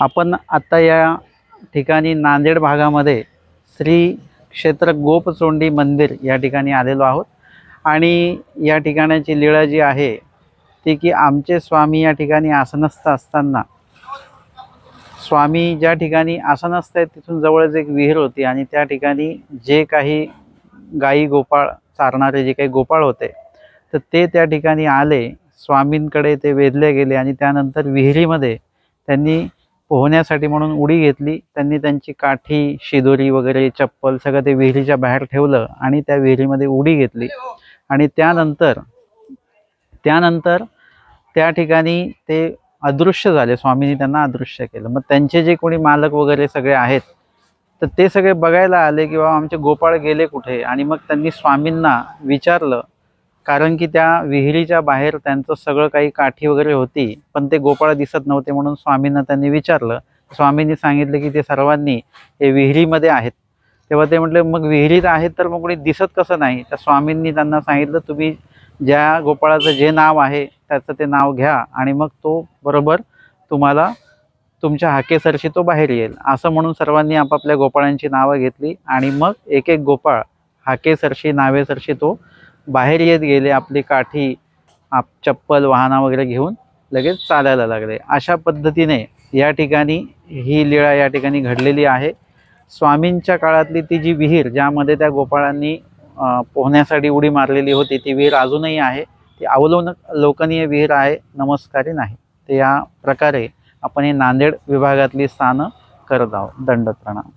आपण आता या ठिकाणी नांदेड भागामध्ये श्री क्षेत्र गोपचोंडी मंदिर या ठिकाणी आलेलो आहोत. आणि या ठिकाणाची लीळा जी आहे ती की आमचे स्वामी या ठिकाणी आसनस्थ असताना स्वामी ज्या ठिकाणी आसनस्थ आहेत तिथून जवळच एक विहीर होती आणि त्या ठिकाणी जे काही गाई गोपाळ चारणारे जे काही गोपाळ होते तर ते त्या ठिकाणी आले स्वामींकडे ते वेधले गेले आणि त्यानंतर विहिरीमध्ये त्यांनी पोहण्यासाठी म्हणून उडी घेतली. त्यांनी त्यांची काठी शिदोरी वगैरे चप्पल सगळं ते विहिरीच्या बाहेर ठेवलं आणि त्या विहिरीमध्ये उडी घेतली. आणि त्यानंतर त्यानंतर त्या ठिकाणी ते अदृश्य झाले. स्वामींनी त्यांना अदृश्य केलं. मग त्यांचे जे कोणी मालक वगैरे सगळे आहेत तर ते सगळे बघायला आले की बाबा आमचे गोपाळ गेले कुठे? आणि मग त्यांनी स्वामींना विचारलं कारण की त्या विहिरीच्या बाहेर त्यांचं सगळं काही काठी वगैरे होती पण ते गोपाळ दिसत नव्हते म्हणून स्वामींना त्यांनी विचारलं. स्वामींनी सांगितलं की ते सर्वांनी हे विहिरीमध्ये आहेत. तेव्हा ते म्हटले मग विहिरीत आहेत तर मग कोणी दिसत कसं नाही? त्या स्वामींनी त्यांना सांगितलं तुम्ही ज्या गोपाळाचं जे नाव आहे त्याचं ते नाव घ्या आणि मग तो बरोबर तुम्हाला तुमच्या हाकेसरशी तो बाहेर येईल. असं म्हणून सर्वांनी आपापल्या गोपाळांची नावं घेतली आणि मग एक एक गोपाळ हाकेसरशी नावेसरशी तो बाहेर येत गेले आपली काठी आप चप्पल वाहना वगैरे घेऊन लगेच चालायला लागले. अशा पद्धतीने या ठिकाणी ही लीळा या ठिकाणी घडलेली आहे. स्वामींच्या काळातली ती जी विहीर ज्यामध्ये त्या गोपाळांनी पोहण्यासाठी उडी मारलेली होती ती विहीर अजूनही आहे. ती अवलोन लोकनीय विहीर आहे. नमस्कारी नाही. तर या प्रकारे आपण हे नांदेड विभागातली स्थानं करत आहोत. दंड प्रणाम